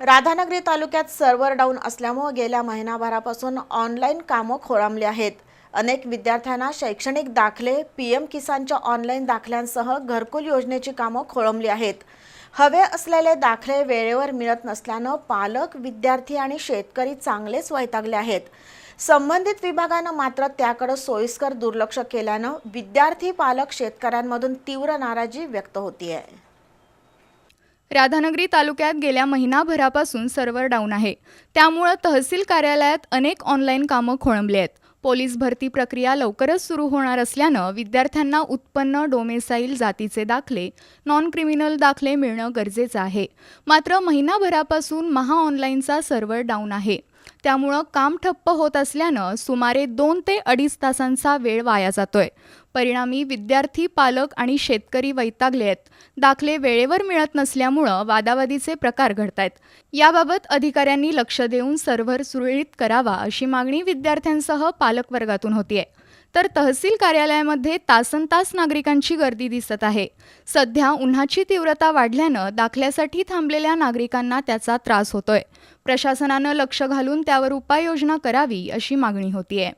राधानगरी तालुक्यात server down असल्यामुळे गेल्या महिनाभरापासून ऑनलाईन कामं खोळंबली आहेत. अनेक विद्यार्थ्यांना शैक्षणिक दाखले पी एम किसानच्या ऑनलाईन दाखल्यांसह घरकुल योजनेची कामं खोळंबली आहेत. हवे असलेले दाखले वेळेवर मिळत नसल्यानं पालक विद्यार्थी आणि शेतकरी चांगलेच वैतागले आहेत. संबंधित विभागानं मात्र त्याकडे सोयीस्कर दुर्लक्ष केल्यानं विद्यार्थी पालक शेतकऱ्यांमधून तीव्र नाराजी व्यक्त होतीये. राधानगरी तालुक्यात गेल्या महिनाभरापासून सर्व्हर डाऊन आहे. त्यामुळं तहसील कार्यालयात अनेक ऑनलाईन कामं खोळंबली आहेत. पोलीस भरती प्रक्रिया लवकरच सुरू होणार असल्यानं विद्यार्थ्यांना उत्पन्न डोमेसाईल जातीचे दाखले नॉन क्रिमिनल दाखले मिळणं गरजेचं आहे. मात्र महिनाभरापासून महा ऑनलाईनचा सर्व्हर डाऊन आहे. त्यामुळं काम ठप्प होत असल्यानं सुमारे दोन ते अडीच तासांचा वेळ वाया जातोय. परिणामी विद्यार्थी पालक आणि शेतकरी वैतागले आहेत. दाखले वेळेवर मिळत नसल्यामुळं वादावादीचे प्रकार घडत आहेत याबाबत अधिकाऱ्यांनी लक्ष देऊन सर्व्हर सुरळीत करावा अशी मागणी विद्यार्थ्यांसह पालकवर्गातून होतीये. तर तहसील कार्यालयामध्ये तासन तास नागरिकांची गर्दी दिसत आहे. सध्या उन्हाची तीव्रता वाढल्यानं दाखल्यासाठी थांबलेल्या नागरिकांना त्याचा त्रास होतोय. प्रशासनानं लक्ष घालून त्यावर उपाययोजना करावी अशी मागणी होतीये.